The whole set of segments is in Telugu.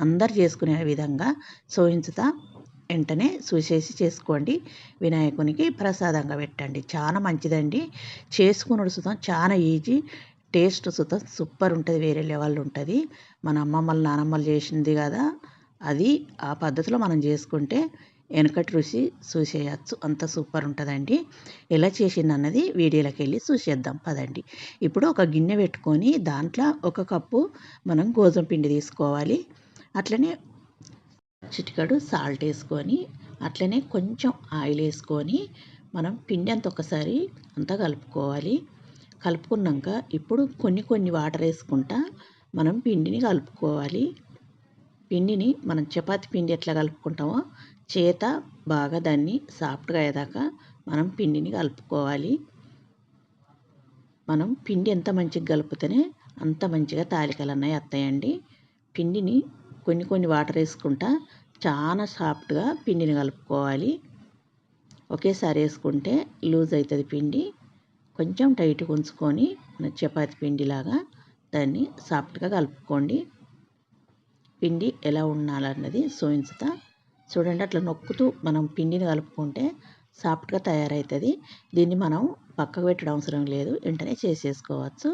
అందరు చేసుకునే విధంగా సోయించుతా వెంటనే చూసేసి చేసుకోండి. వినాయకునికి ప్రసాదంగా పెట్టండి. చాలా మంచిదండి. చేసుకుని సుతం చాలా ఈజీ. టేస్ట్ సుతం సూపర్ ఉంటుంది. వేరే లెవెల్ ఉంటుంది. మన అమ్మమ్మలు నానమ్మలు చేసింది కదా అది ఆ పద్ధతిలో మనం చేసుకుంటే వెనకటి రుచి చూసేయచ్చు. అంత సూపర్ ఉంటుందండి. ఎలా చేసింది అన్నది వీడియోలోకి వెళ్ళి చూసేద్దాం. పదండి. ఇప్పుడు ఒక గిన్నె పెట్టుకొని దాంట్లో ఒక కప్పు మనం గోధుమ పిండి తీసుకోవాలి. అట్లనే చిటికడు సాల్ట్ వేసుకొని అట్లనే కొంచెం ఆయిల్ వేసుకొని మనం పిండి అంత ఒకసారి అంతా కలుపుకోవాలి. కలుపుకున్నాక ఇప్పుడు కొన్ని కొన్ని వాటర్ వేసుకుంటా మనం పిండిని కలుపుకోవాలి. పిండిని మనం చపాతి పిండి ఎట్లా కలుపుకుంటామో చేత బాగా దాన్ని సాఫ్ట్గా అయ్యేదాకా మనం పిండిని కలుపుకోవాలి. మనం పిండి ఎంత మంచిగా కలిపితేనే అంత మంచిగా తాలికలు అన్నాయి వస్తాయండి. పిండిని కొన్ని కొన్ని వాటర్ వేసుకుంటా చాలా సాఫ్ట్గా పిండిని కలుపుకోవాలి. ఒకేసారి వేసుకుంటే లూజ్ అవుతుంది పిండి. కొంచెం టైట్గా ఉంచుకొని చపాతి పిండిలాగా దాన్ని సాఫ్ట్గా కలుపుకోండి. పిండి ఎలా ఉండాలన్నది సోయించుతా చూడండి అట్లా నొక్కుతూ మనం పిండిని కలుపుకుంటే సాఫ్ట్గా తయారవుతుంది. దీన్ని మనం పక్కకు పెట్టడం అవసరం లేదు. వెంటనే చేసేసుకోవచ్చు.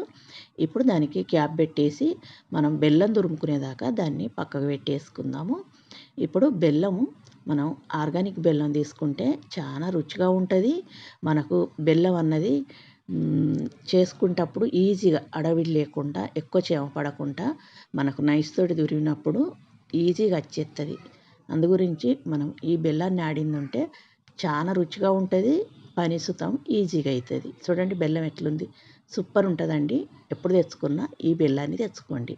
ఇప్పుడు దానికి క్యాప్ పెట్టేసి మనం బెల్లం దురుముకునేదాకా దాన్ని పక్కకు పెట్టేసుకుందాము. ఇప్పుడు బెల్లము మనం ఆర్గానిక్ బెల్లం తీసుకుంటే చాలా రుచిగా ఉంటుంది. మనకు బెల్లం అన్నది చేసుకునేటప్పుడు ఈజీగా అడవిడి లేకుండా ఎక్కువ చేమ పడకుండా మనకు నైస్ తోటి దురిగినప్పుడు ఈజీగా వచ్చేస్తుంది అందు గురించి మనం ఈ బెల్లాన్ని ఆడిందంటే చాలా రుచిగా ఉంటుంది. పని సుతం ఈజీగా అవుతుంది చూడండి బెల్లం ఎట్లుంది. సూపర్ ఉంటుందండి. ఎప్పుడు తెచ్చుకున్నా ఈ బెల్లాన్ని తెచ్చుకోండి.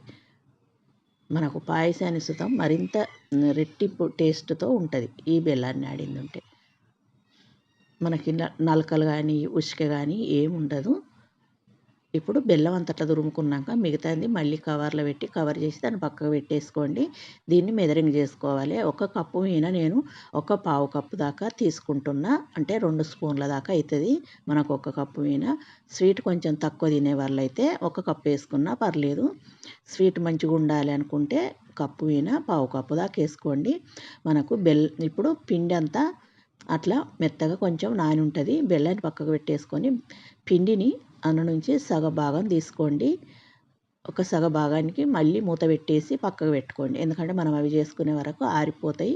మనకు పాయసాన్ని సుతం మరింత రెట్టింపు టేస్ట్తో ఉంటుంది ఈ బెల్లాన్ని ఆడింది ఉంటే మనకి నలకలు కానీ ఉసుక కానీ ఏమి ఉండదు ఇప్పుడు బెల్లం అంతట్లా దురుముకున్నాక మిగతాది మళ్ళీ కవర్లో పెట్టి కవర్ చేసి దాన్ని పక్కకు పెట్టేసుకోండి. దీన్ని మెదరింగ్ చేసుకోవాలి. ఒక కప్పు మీద నేను ఒక పావు కప్పు దాకా తీసుకుంటున్నా. అంటే రెండు స్పూన్ల దాకా అవుతుంది మనకు ఒక కప్పు మీద. స్వీట్ కొంచెం తక్కువ తినే వాళ్ళు అయితే ఒక కప్పు వేసుకున్నా పర్లేదు. స్వీట్ మంచిగా ఉండాలి అనుకుంటే కప్పు మీద పావు కప్పు దాకా వేసుకోండి. మనకు బెల్ ఇప్పుడు పిండి అంతా అట్లా మెత్తగా కొంచెం నాని ఉంటుంది బెల్లాన్ని పక్కకు పెట్టేసుకొని పిండిని అన్న నుంచి సగ భాగం తీసుకోండి. ఒక సగ భాగానికి మళ్ళీ మూత పెట్టేసి పక్కకు పెట్టుకోండి. ఎందుకంటే మనం అవి చేసుకునే వరకు ఆరిపోతాయి.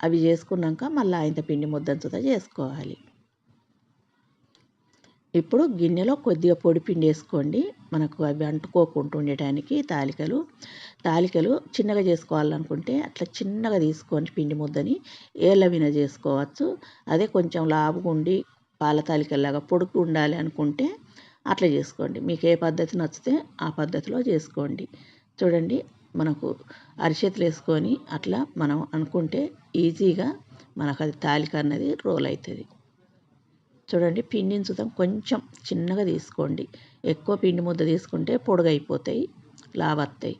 అవి చేసుకున్నాక మళ్ళీ ఆయన పిండి ముద్దంచుతా చేసుకోవాలి. ఇప్పుడు గిన్నెలో కొద్దిగా పొడి పిండి వేసుకోండి. మనకు అవి అంటుకోకుండా ఉండటానికి తాలికలు. తాలికలు చిన్నగా చేసుకోవాలనుకుంటే అట్లా చిన్నగా తీసుకొని పిండి ముద్దని. ఏలవిన చేసుకోవచ్చు. అదే కొంచెం లావుగుండి పాల తాలికల్లాగా పొడుగు ఉండాలి అనుకుంటే అట్లా చేసుకోండి. మీకు ఏ పద్ధతి నచ్చితే ఆ పద్ధతిలో చేసుకోండి. చూడండి మనకు అరిచేతులు వేసుకొని అట్లా మనం అనుకుంటే ఈజీగా మనకు అది తాలిక అన్నది రోల్ అవుతుంది. చూడండి పిండిని చూద్దాం. కొంచెం చిన్నగా తీసుకోండి. ఎక్కువ పిండి ముద్ద తీసుకుంటే పొడుగైపోతాయి లావత్తాయి.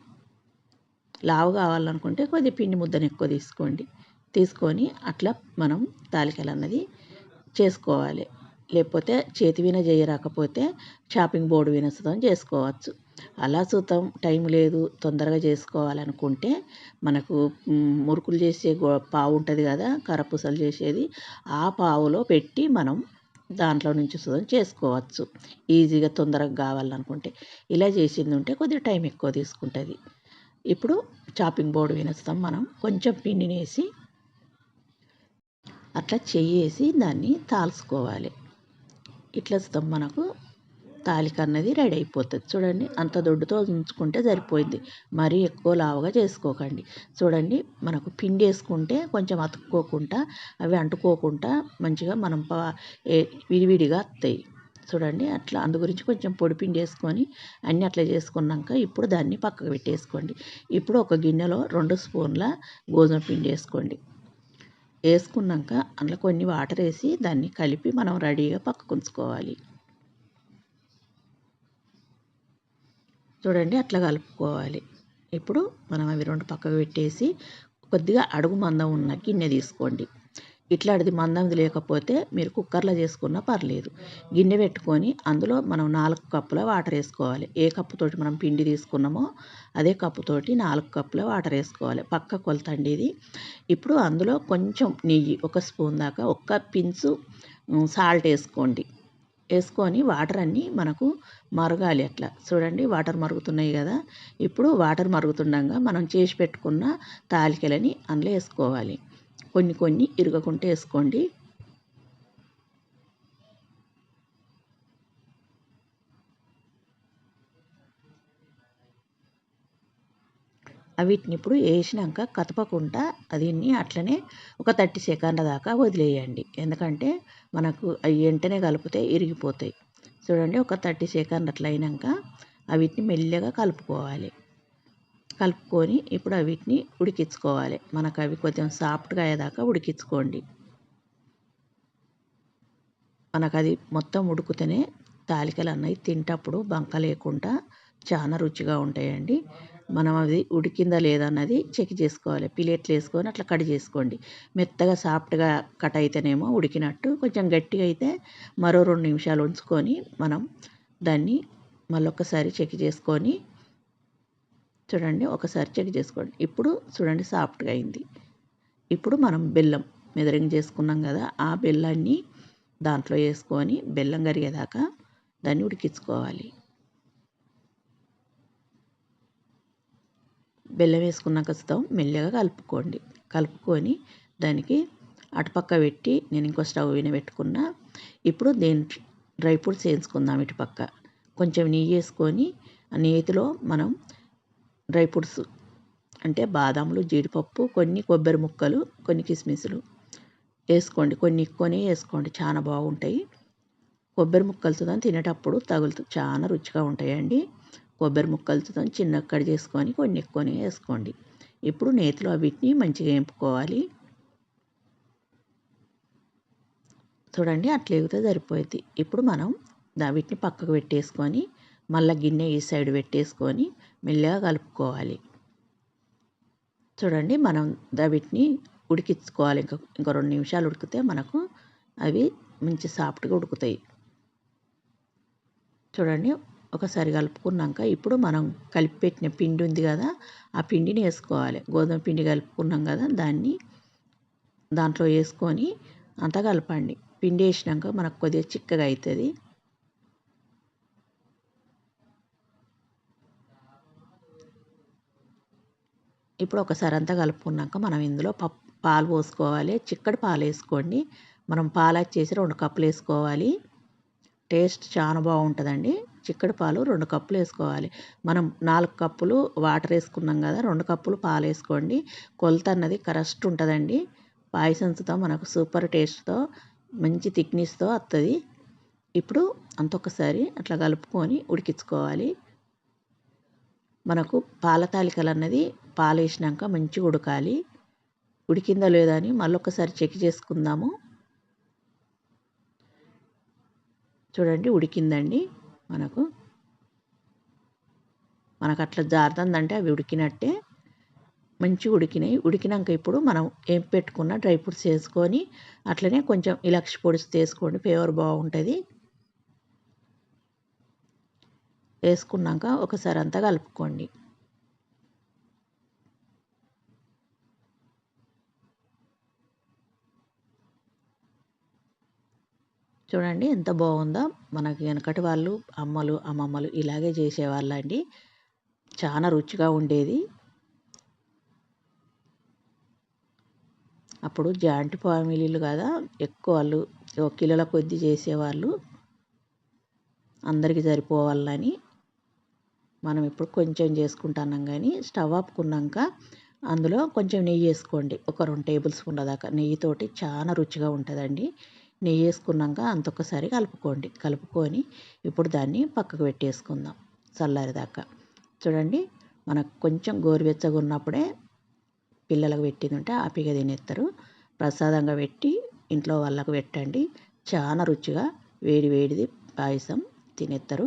లావు కావాలనుకుంటే కొద్ది పిండి ముద్దను ఎక్కువ తీసుకోండి. తీసుకొని అట్లా మనం తాలికలు అన్నది చేసుకోవాలి. లేకపోతే చేతి విన చేయరాకపోతే షాపింగ్ బోర్డు విన సుతం చేసుకోవచ్చు. అలా సుతం టైం లేదు తొందరగా చేసుకోవాలనుకుంటే మనకు మురుకులు చేసే పావు ఉంటుంది కదా కరపూసలు చేసేది ఆ పావులో పెట్టి మనం దాంట్లో నుంచి సుతం చేసుకోవచ్చు. ఈజీగా తొందరగా కావాలనుకుంటే. ఇలా చేసింది ఉంటే కొద్దిగా టైం ఎక్కువ తీసుకుంటుంది. ఇప్పుడు చాపింగ్ బోర్డు వినస్తాం మనం కొంచెం పిండిని వేసి అట్లా చెయ్యేసి దాన్ని తాల్చుకోవాలి. ఇట్లా మనకు. తాలిక అన్నది రెడీ అయిపోతుంది. చూడండి అంత దొడ్డుతో ఉంచుకుంటే సరిపోయింది. మరీ ఎక్కువ లావుగా చేసుకోకండి. చూడండి మనకు పిండి వేసుకుంటే కొంచెం అతుక్కోకుండా అవి అంటుకోకుండా మంచిగా మనం విడివిడిగా వస్తాయి. చూడండి అట్లా అందు గురించి కొంచెం పొడి పిండి వేసుకొని అన్నీ అట్లా చేసుకున్నాక ఇప్పుడు దాన్ని పక్కకు పెట్టేసుకోండి. ఇప్పుడు ఒక గిన్నెలో రెండు స్పూన్ల గోధుమ పిండి వేసుకోండి. వేసుకున్నాక అందులో కొన్ని వాటర్ వేసి దాన్ని కలిపి మనం రెడీగా పక్కకు ఉంచుకోవాలి. చూడండి అట్లా కలుపుకోవాలి. ఇప్పుడు మనం అవి రెండు పక్కకు పెట్టేసి కొద్దిగా అడుగు మందం ఉన్న గిన్నె తీసుకోండి. ఇట్లాంటిది మందంది లేకపోతే మీరు కుక్కర్లో చేసుకున్నా పర్లేదు. గిన్నె పెట్టుకొని అందులో మనం నాలుగు కప్పుల వాటర్ వేసుకోవాలి. ఏ కప్పుతోటి మనం పిండి తీసుకున్నామో అదే కప్పుతోటి నాలుగు కప్పుల వాటర్ వేసుకోవాలి. పక్క కొలత అండి ఇది. ఇప్పుడు అందులో కొంచెం నెయ్యి ఒక స్పూన్ దాకా ఒక్క పిన్సు సాల్ట్ వేసుకోండి. వేసుకొని వాటర్ అన్నీ మనకు మరగాలి అట్లా. చూడండి వాటర్ మరుగుతున్నాయి కదా. ఇప్పుడు వాటర్ మరుగుతుండగా మనం చేసి పెట్టుకున్న తాలికలని అందులో వేసుకోవాలి. కొన్ని కొన్ని ఇరగకుండా వేసుకోండి. వీటిని ఇప్పుడు వేసినాక కదపకుండా దీన్ని అట్లనే ఒక థర్టీ సెకండ్ల దాకా వదిలేయండి. ఎందుకంటే మనకు అవి వెంటనే కలిపితే ఇరిగిపోతాయి. చూడండి ఒక థర్టీ సెకండ్ అట్లా అయినాక వీటిని మెల్లగా కలుపుకోవాలి. కలుపుకొని ఇప్పుడు వీటిని ఉడికించుకోవాలి. మనకు అవి కొంచెం సాఫ్ట్గా అయ్యేదాకా ఉడికించుకోండి. మనకు అది మొత్తం ఉడికితేనే తాలికలు అన్నవి తింటప్పుడు బంక లేకుండా చాలా రుచిగా ఉంటాయండి. మనం అది ఉడికిందా లేదా అన్నది చెక్ చేసుకోవాలి. ప్లేట్లు వేసుకొని అట్లా కట్ చేసుకోండి. మెత్తగా సాఫ్ట్గా కట్ అయితేనేమో ఉడికినట్టు కొంచెం గట్టిగా అయితే మరో రెండు నిమిషాలు ఉంచుకొని మనం దాన్ని మళ్ళొకసారి చెక్ చేసుకొని చూడండి ఒకసారి చెక్ చేసుకోండి. ఇప్పుడు చూడండి సాఫ్ట్గా అయింది. ఇప్పుడు మనం బెల్లం మెదరింగ్ చేసుకున్నాం కదా ఆ బెల్లాన్ని దాంట్లో వేసుకొని బెల్లం కరిగేదాకా దాన్ని ఉడికించుకోవాలి. బెల్లం వేసుకున్నాక స్టవ్ మెల్లగా కలుపుకోండి. కలుపుకొని దానికి అటుపక్క పెట్టి నేను ఇంకో స్టవ్ మీద పెట్టుకున్న. ఇప్పుడు దేని డ్రై ఫ్రూట్స్ వేయించుకుందాం ఇటుపక్క. కొంచెం నెయ్యి వేసుకొని ఆ నేతిలో మనం డ్రై ఫ్రూట్స్ అంటే బాదాములు జీడిపప్పు కొన్ని కొబ్బరి ముక్కలు కొన్ని కిస్మిస్లు వేసుకోండి. కొన్ని ఎక్కువనే వేసుకోండి. చాలా బాగుంటాయి. కొబ్బరి ముక్కలతో తినేటప్పుడు తగులుతూ చాలా రుచిగా ఉంటాయండి. కొబ్బరి ముక్కలతో చిన్న కట్ చేసుకొని కొన్ని ఎక్కువనే వేసుకోండి. ఇప్పుడు నేతిలో వీటిని మంచిగా వేపుకోవాలి. చూడండి అట్లా ఎగితే సరిపోయింది. ఇప్పుడు మనం వీటిని పక్కకు పెట్టేసుకొని మళ్ళీ గిన్నె ఈ సైడ్ పెట్టేసుకొని మెల్లగా కలుపుకోవాలి. చూడండి మనం వీటిని ఉడికించుకోవాలి. ఇంకా ఇంకో రెండు నిమిషాలు ఉడికితే మనకు అవి మంచి సాఫ్ట్గా ఉడుకుతాయి. చూడండి ఒకసారి కలుపుకున్నాక ఇప్పుడు మనం కలిపి పెట్టిన పిండి ఉంది కదా ఆ పిండిని వేసుకోవాలి. గోధుమ పిండి కలుపుకున్నాం కదా దాన్ని దాంట్లో వేసుకొని అంతా కలపండి. పిండి వేసినాక మనకు కొద్దిగా చిక్కగా అవుతుంది. ఇప్పుడు ఒకసారి అంతా కలుపుకున్నాక మనం ఇందులో పప్పు పాలు పోసుకోవాలి. చిక్కటి పాలు వేసుకోండి. మనం పాలు వచ్చేసి రెండు కప్పులు వేసుకోవాలి. టేస్ట్ చాలా బాగుంటుందండి. చిక్కటి పాలు రెండు కప్పులు వేసుకోవాలి. మనం నాలుగు కప్పులు వాటర్ వేసుకున్నాం కదా రెండు కప్పులు పాలు వేసుకోండి. కొలత అన్నది కరెక్ట్ ఉంటుందండి. పాయసంతో మనకు సూపర్ టేస్ట్తో మంచి థిక్నెస్తో వస్తుంది ఇప్పుడు అంతొకసారి అట్లా కలుపుకొని ఉడికించుకోవాలి. మనకు పాల తాలికలు అన్నది పాలు వేసినాక మంచిగా ఉడకాలి. ఉడికిందా లేదా అని మళ్ళొకసారి చెక్ చేసుకుందాము. చూడండి ఉడికిందండి మనకు. మనకు అట్లా జారుతుందంటే అవి ఉడికినట్టే. మంచిగా ఉడికినాయి. ఉడికినాక ఇప్పుడు మనం ఏం పెట్టుకున్న డ్రై ఫ్రూట్స్ వేసుకొని అట్లనే కొంచెం ఇలాక్షి పొడిచి తీసుకోండి ఫ్లేవర్ బాగుంటుంది. వేసుకున్నాక ఒకసారి అంతా కలుపుకోండి. చూడండి ఎంత బాగుందో. మనకి వెనకటి వాళ్ళు అమ్మలు అమ్మమ్మలు ఇలాగే చేసేవాళ్ళండి. చాలా రుచిగా ఉండేది. అప్పుడు జాయింట్ ఫ్యామిలీలు కదా ఎక్కువ వాళ్ళు కిలోల కొద్ది చేసేవాళ్ళు. అందరికీ సరిపోవాలని మనం ఇప్పుడు కొంచెం చేసుకుంటున్నాం కానీ స్టవ్ ఆపుకున్నాక అందులో కొంచెం నెయ్యి వేసుకోండి. ఒక రెండు టేబుల్ స్పూన్ల దాకా నెయ్యితోటి చాలా రుచిగా ఉంటుందండి. నెయ్యి వేసుకున్నాక అంతొకసారి కలుపుకోండి. కలుపుకొని ఇప్పుడు దాన్ని పక్కకు పెట్టేసుకుందాం చల్లారిదాకా. చూడండి మనకు కొంచెం గోరువెచ్చగా ఉన్నప్పుడే పిల్లలకు పెట్టింది ఉంటే ఆపిగా తినేస్తారు. ప్రసాదంగా పెట్టి ఇంట్లో వాళ్ళకు పెట్టండి. చాలా రుచిగా వేడి వేడిది పాయసం తినేస్తారు.